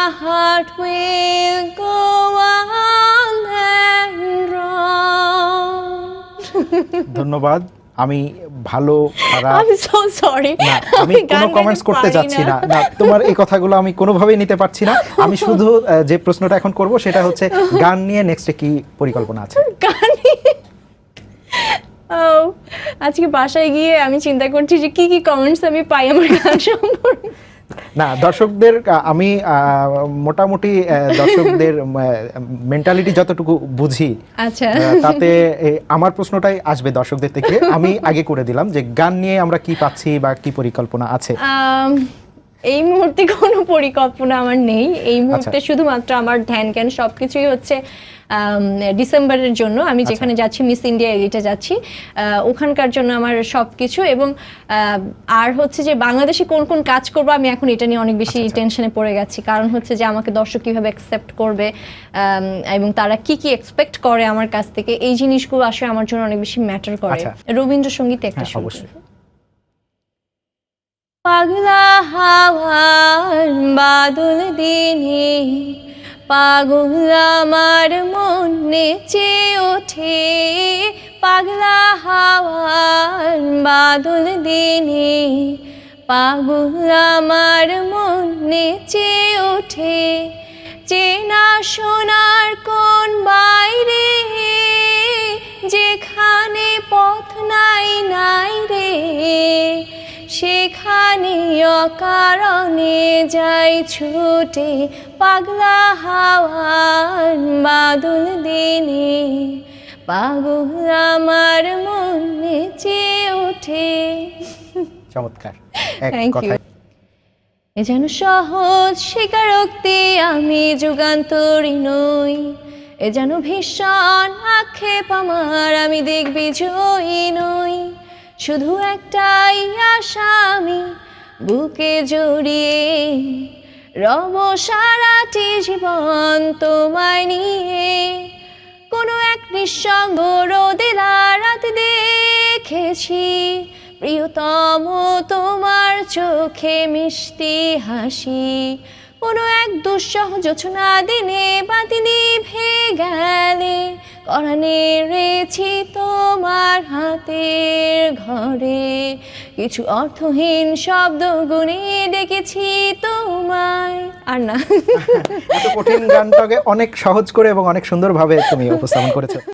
my heart will go on and on. ধন্যবাদ। আমি ভালো খারাপ sorry. না আমি কোনো কমেন্টস করতে যাচ্ছি না। না। তোমার এই কথাগুলো আমি কোনোভাবেই নিতে পারছি না। আমি শুধু যে প্রশ্নটা এখন করব সেটা হচ্ছে গান নিয়ে নেক্সটে কি পরিকল্পনা আছে? গানে আজকে বাসায় গিয়ে আমি চিন্তা করছি যে কি কি কমেন্টস আমি পাই আমার গান সম্পর্কে। না দর্শকদের আমি আহ, মোটামুটি দর্শকদের মেন্টালিটি যতটুকু বুঝি আচ্ছা। তাতে আমার প্রশ্নটাই আসবে দর্শকদের থেকে। আমি আগে করে দিলাম যে গান নিয়ে আমরা কি পাচ্ছি বা কি পরিকল্পনা আছে। এই মুহূর্তে কোনো পরিকল্পনা আমার নেই এই মুহূর্তে আচ্ছা। শুধুমাত্র আমার ধ্যান জ্ঞান সবকিছুই হচ্ছে ডিসেম্বরের জন্য আমি আচ্ছা। যেখানে যাচ্ছি মিস ইন্ডিয়া এলিটে যাচ্ছি ওখানকার জন্য আমার সবকিছু এবং আহ, আর হচ্ছে যে বাংলাদেশে কোন কোন কাজ করব আমি এখন এটা নিয়ে অনেক বেশি আচ্ছা, টেনশনে পড়ে গেছি কারণ হচ্ছে যে আমাকে দর্শক কীভাবে অ্যাকসেপ্ট করবে এবং তারা কি কি এক্সপেক্ট করে আমার কাছ থেকে এই জিনিসগুলো আসলে আমার জন্য অনেক বেশি ম্যাটার করে আচ্ছা। রবীন্দ্রসঙ্গীত একটা হ্যাঁ, অবশ্যই। পাগলা হাওয়ার বাদল দিনে, পাগল আমার মন নেচে ওঠে। পাগলা হাওয়ার বাদল দিনে, পাগল আমার মন নেচে ওঠে। চেনা সোনার সেখানে অকারণে যাই ছুটে পাগলা হাওয়ার বাদল দিনে। পাগল আমার মন নেচে ওঠে। চমৎকার। you. কথায়। এ যেন সহজ স্বীকারোক্তি আমি যুগান্তরী নই। এ যেন ভীষণ আক্ষেপ আমার আমি দেখবি জয়ী নই। শুধু একটাই আশা আমি, বুকে জড়িয়ে রব সারাটি জীবন তোমায় নিয়ে। কোনো এক নিঃসঙ্গ রোদেলা রাত দেখেছি, প্রিয়তম তোমার চোখে মিষ্টি হাসি। কোনো এক দুঃসহ জোছনা দিনে বাতি নিভে গেলে করানে রেছি তোমার হাতের ঘরে। কিছু অর্থহীন শব্দ গুনে ডেকেছি তোমায়। আর না। কঠিন গানটাকে অনেক সহজ করে এবং অনেক সুন্দরভাবে তুমি উপস্থাপন করেছ।